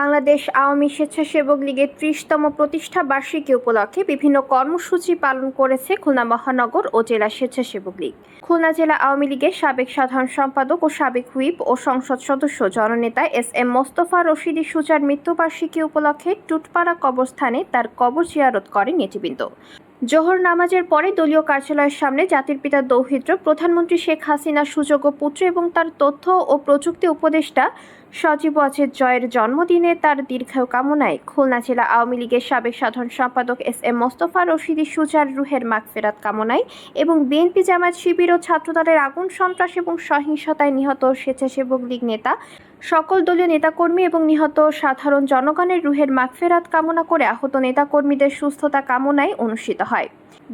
বাংলাদেশ আওয়ামী স্বেচ্ছাসেবক লীগের ত্রিশতম প্রতিষ্ঠা বার্ষিকী উপলক্ষে বিভিন্ন কর্মসূচি পালন করেছে খুলনা মহানগর ও জেলা স্বেচ্ছাসেবক লীগ। খুলনা জেলা আওয়ামী লীগের সাবেক সাধারণ সম্পাদক ও সাবেক হুইপ ও সংসদ সদস্য জননেতা এস এম মোস্তফা রশিদি সুচার মৃত্যুবার্ষিকী উপলক্ষে টুটপাড়া কবরস্থানে তার কবর জিয়ারত করে নেতৃবৃন্দ। জোহর নামাজের পরে দলীয় কার্যালয়ের সামনে জাতির পিতা দৌহিত্র, প্রধানমন্ত্রী শেখ হাসিনার সুযোগ্য পুত্র এবং তার তথ্য ও প্রযুক্তি উপদেষ্টা সজীব অজিত জয়ের জন্মদিনে তার দীর্ঘায়ু কামনায় খুলনা জেলা আওয়ামী লীগের সাবেক সাধারণ সম্পাদক এস এম মোস্তফা রশিদি সুজার রুহের মাগফেরাত কামনায় এবং বিএনপি জামায়াত শিবির ও ছাত্রদলের আগুন, সন্ত্রাস এবং সহিংসতায় নিহত স্বেচ্ছাসেবক লীগ নেতা, সকল দলীয় নেতাকর্মী এবং নিহত সাধারণ জনগণের রুহের মাগফেরাত কামনা করে আহত নেতাকর্মীদের সুস্থতা কামনায় অনুষ্ঠিত হয়।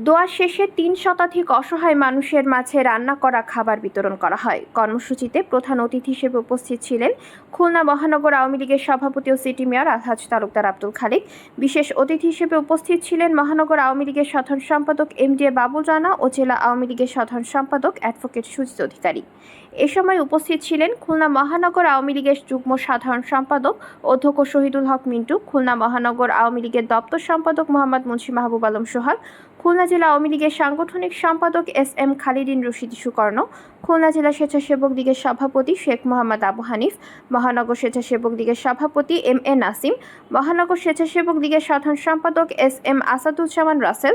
দোয়া শেষে তিন শতাধিক অসহায় মানুষের মাঝে রান্না করা খাবার বিতরণ করা হয়। কর্মসূচিতে প্রধান অতিথি হিসেবে উপস্থিত ছিলেন খুলনা মহানগর আওয়ামী লীগের সভাপতি ও সিটি মেয়র আলহাজ তালুকদার আব্দুল খালিক। বিশেষ অতিথি হিসেবে উপস্থিত ছিলেন মহানগর আওয়ামী লীগের সাধারণ সম্পাদক M D A Babul Rana ও জেলা আওয়ামী লীগের সাধারণ সম্পাদক অ্যাডভোকেট সুজিত অধিকারী। এ সময় উপস্থিত ছিলেন খুলনা মহানগর আওয়ামী লীগের যুগ্ম সাধারণ সম্পাদক অধ্যক্ষ শহীদুল হক মিন্টু, খুলনা মহানগর আওয়ামী লীগের দপ্তর সম্পাদক মোহাম্মদ মুন্সি মাহবুব আলম সোহাগ খুলনা জেলা আওয়ামী লীগের সাংগঠনিক সম্পাদক এস এম খালিদিন রশিদ সুকর্ণ, খুলনা জেলা স্বেচ্ছাসেবক লীগের সভাপতি শেখ মোহাম্মদ আবু হানিফ, মহানগর স্বেচ্ছাসেবক লীগের সভাপতি এম এ নাসিম, মহানগর স্বেচ্ছাসেবক লীগের সাধারণ সম্পাদক এস এম আসাদুজ্জামান রাসেল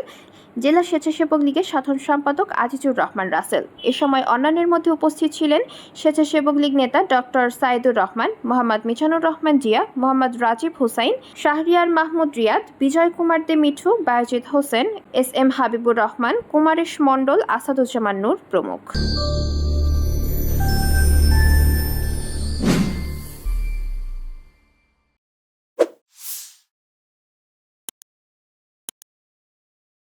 জেলা স্বেচ্ছাসেবক লীগের সাধারণ সম্পাদক আজিজুর রহমান রাসেল। এ সময় অন্যান্যের মধ্যে উপস্থিত ছিলেন স্বেচ্ছাসেবক লীগ নেতা doctor Saidur Rahman, Mohammad Mizanur Rahman Zia, Mohammad Rajib Hussain, Shahriar Mahmud Riyad, Bijoy Kumar Dey Mithu Bayojit Hossain, S M Habibur Rahman, Kumaresh Mondal, Asaduzzaman Noor প্রমুখ।